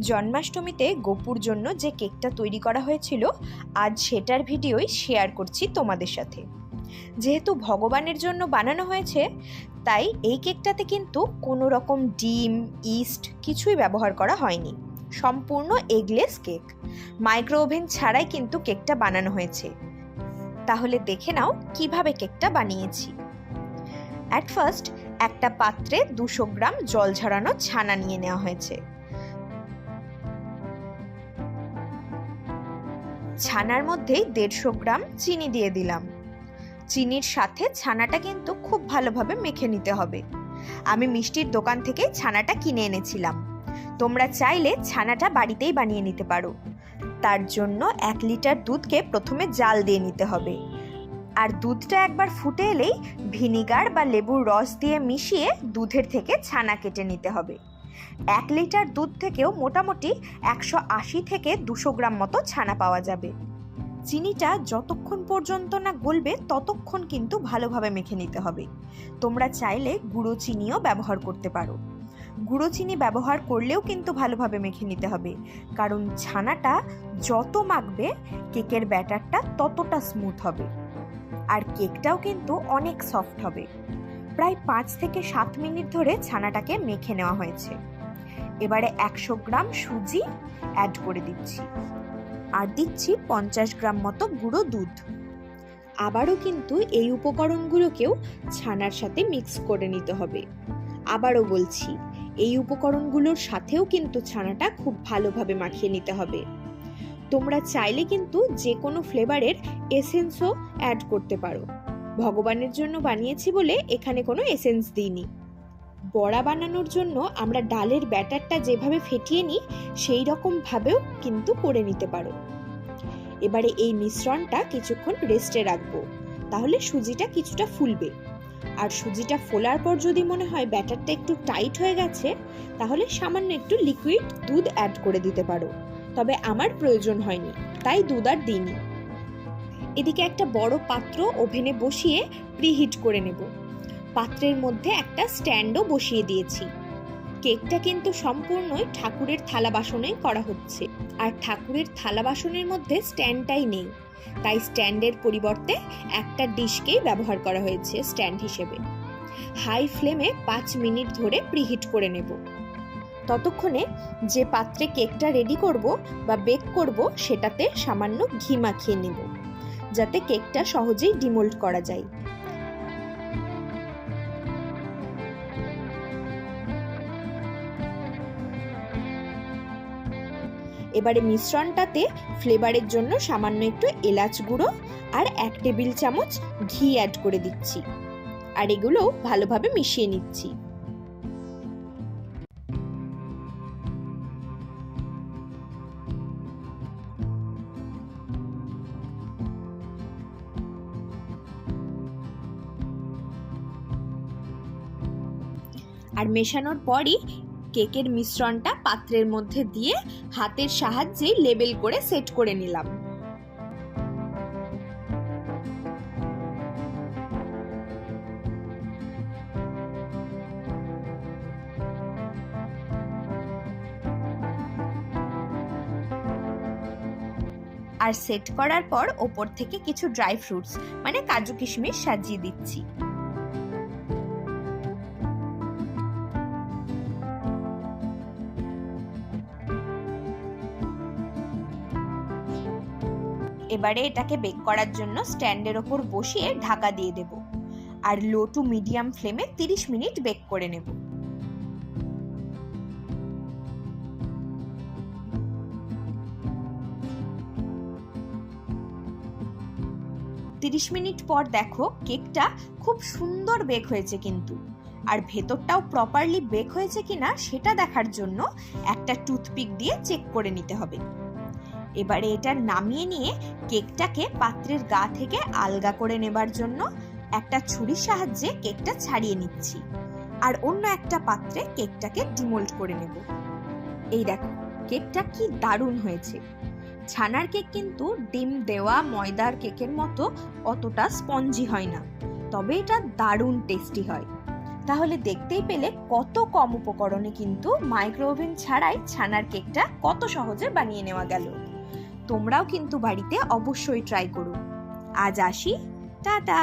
জন্মাষ্টমীতে গোপুর জন্য যে কেকটা তৈরি করা হয়েছিল, আজ সেটার ভিডিওই শেয়ার করছি তোমাদের সাথে। যেহেতু ভগবানের জন্য বানানো হয়েছে, তাই এই কেকটাতে কিন্তু কোনো রকম ডিম, ইস্ট কিছুই ব্যবহার করা হয়নি। সম্পূর্ণ এগলেস কেক। মাইক্রো ওভেন ছাড়াই কিন্তু কেকটা বানানো হয়েছে। তাহলে দেখে নাও কীভাবে কেকটা বানিয়েছি। অ্যাট ফার্স্ট একটা পাত্রে দুশো গ্রাম জল ঝরানো ছানা নিয়ে নেওয়া হয়েছে। ছানার মধ্যে দেড়শো গ্রাম চিনি দিয়ে দিলাম। চিনির সাথে ছানাটা কিন্তু খুব ভালোভাবে মেখে নিতে হবে। আমি মিষ্টির দোকান থেকে ছানাটা কিনে এনেছিলাম। তোমরা চাইলে ছানাটা বাড়িতেই বানিয়ে নিতে পারো। তার জন্য এক লিটার দুধকে প্রথমে জাল দিয়ে নিতে হবে। আর দুধটা একবার ফুটে এলেই ভিনিগার বা লেবুর রস দিয়ে মিশিয়ে দুধের থেকে ছানা কেটে নিতে হবে। এক লিটার দুধ থেকেও মোটামুটি একশো আশি থেকে দুশো গ্রাম মতো ছানা পাওয়া যাবে। চিনিটা যতক্ষণ পর্যন্ত না গলবে, ততক্ষণ কিন্তু ভালোভাবে মেখে নিতে হবে। তোমরা চাইলে গুঁড়ো চিনিও ব্যবহার করতে পারো। গুঁড়ো চিনি ব্যবহার করলেও কিন্তু ভালোভাবে মেখে নিতে হবে। কারণ ছানাটা যত মাখবে, কেকের ব্যাটারটা ততটা স্মুথ হবে। আর কেকটাও কিন্তু অনেক সফট হবে। প্রায় পাঁচ থেকে সাত মিনিট ধরে ছানাটাকে মেখে নেওয়া হয়েছে। এবারে একশো গ্রাম সুজি অ্যাড করে দিচ্ছি। আর দিচ্ছি পঞ্চাশ গ্রাম মতো গুঁড়ো দুধ। আবারও কিন্তু এই উপকরণগুলোকেও ছানার সাথে মিক্স করে নিতে হবে। আবারও বলছি, এই উপকরণগুলোর সাথেও কিন্তু ছানাটা খুব ভালোভাবে মাখিয়ে নিতে হবে। তোমরা চাইলে কিন্তু যে কোনো ফ্লেভারের এসেন্সও অ্যাড করতে পারো। ভগবানের জন্য বানিয়েছি বলে এখানে কোনো এসেন্স দিইনি। বড়া বানানোর জন্য আমরা ডালের ব্যাটারটা যেভাবে ফেটিয়ে নিই, সেই রকমভাবেও কিন্তু করে নিতে পারো। এবারে এই মিশ্রণটা কিছুক্ষণ রেস্টে রাখব। তাহলে সুজিটা কিছুটা ফুলবে। আর সুজিটা ফোলার পর যদি মনে হয় ব্যাটারটা একটু টাইট হয়ে গেছে, তাহলে সামান্য একটু লিকুইড দুধ অ্যাড করে দিতে পারো। তবে আমার প্রয়োজন হয়নি, তাই দুধ আর দিইনি। এদিকে একটা বড় পাত্র ওভেনে বসিয়ে প্রিহিট করে নেব। পাত্রের মধ্যে একটা স্ট্যান্ডও বসিয়ে দিয়েছি। কেকটা কিন্তু সম্পূর্ণই ঠাকুরের থালা বাসনেই করা হচ্ছে। আর ঠাকুরের থালা বাসনের মধ্যে স্ট্যান্ডটাই নেই। তাই স্ট্যান্ডের পরিবর্তে একটা ডিশকেই ব্যবহার করা হয়েছে স্ট্যান্ড হিসেবে। হাই ফ্লেমে পাঁচ মিনিট ধরে প্রিহিট করে নেব। ততক্ষণে যে পাত্রে কেকটা রেডি করব বা বেক করব, সেটাতে সামান্য ঘি মাখিয়ে নেব। যাতে কেকটা সহজেই ডিমোল্ড করা যায়। এবারে মিশ্রণটাতে ফ্লেভারের জন্য সামান্য একটু এলাচ গুঁড়ো আর এক টেবিল চামচ ঘি অ্যাড করে দিচ্ছি। আর এগুলো ভালোভাবে মিশিয়ে নিচ্ছি। আর মেশানোর পরই কেকের মিশ্রণটা পাত্রের মধ্যে দিয়ে হাতের সাহায্যে লেবেল করে সেট করে নিলাম। আর সেট করার পর ওপর থেকে কিছু ড্রাই ফ্রুটস মানে কাজু কিশমিশ সাজিয়ে দিচ্ছি। এবারে এটাকে বেক করার জন্য স্ট্যান্ডের ওপর বসিয়ে ঢাকা দিয়ে দেব। আর লো টু মিডিয়াম ফ্লেমে 30 মিনিট বেক করে নেব। তিরিশ মিনিট পর দেখো কেকটা খুব সুন্দর বেক হয়েছে কিন্তু। আর ভেতরটাও প্রপারলি বেক হয়েছে কিনা সেটা দেখার জন্য একটা টুথপিক দিয়ে চেক করে নিতে হবে। এবারে এটা নামিয়ে নিয়ে কেকটাকে পাত্রের গা থেকে আলগা করে নেবার জন্য একটা ছুরির সাহায্যে কেকটা ছাড়িয়ে নিচ্ছি। আর অন্য একটা পাত্রে কেকটাকে ডিমোল্ড করে নেব। এই দেখো, কেকটা কি দারুণ হয়েছে। ছানার কেক কিন্তু ডিম দেওয়া ময়দার কেকের মতো অতটা স্পঞ্জি হয় না, তবে এটা দারুণ টেস্টি হয়। তাহলে দেখতেই পেলে কত কম উপকরণে কিন্তু মাইক্রো ওভেন ছাড়াই ছানার কেকটা কত সহজে বানিয়ে নেওয়া গেল। তোমরাও কিন্তু বাড়িতে অবশ্যই ট্রাই করো। আজ আসি টাটা।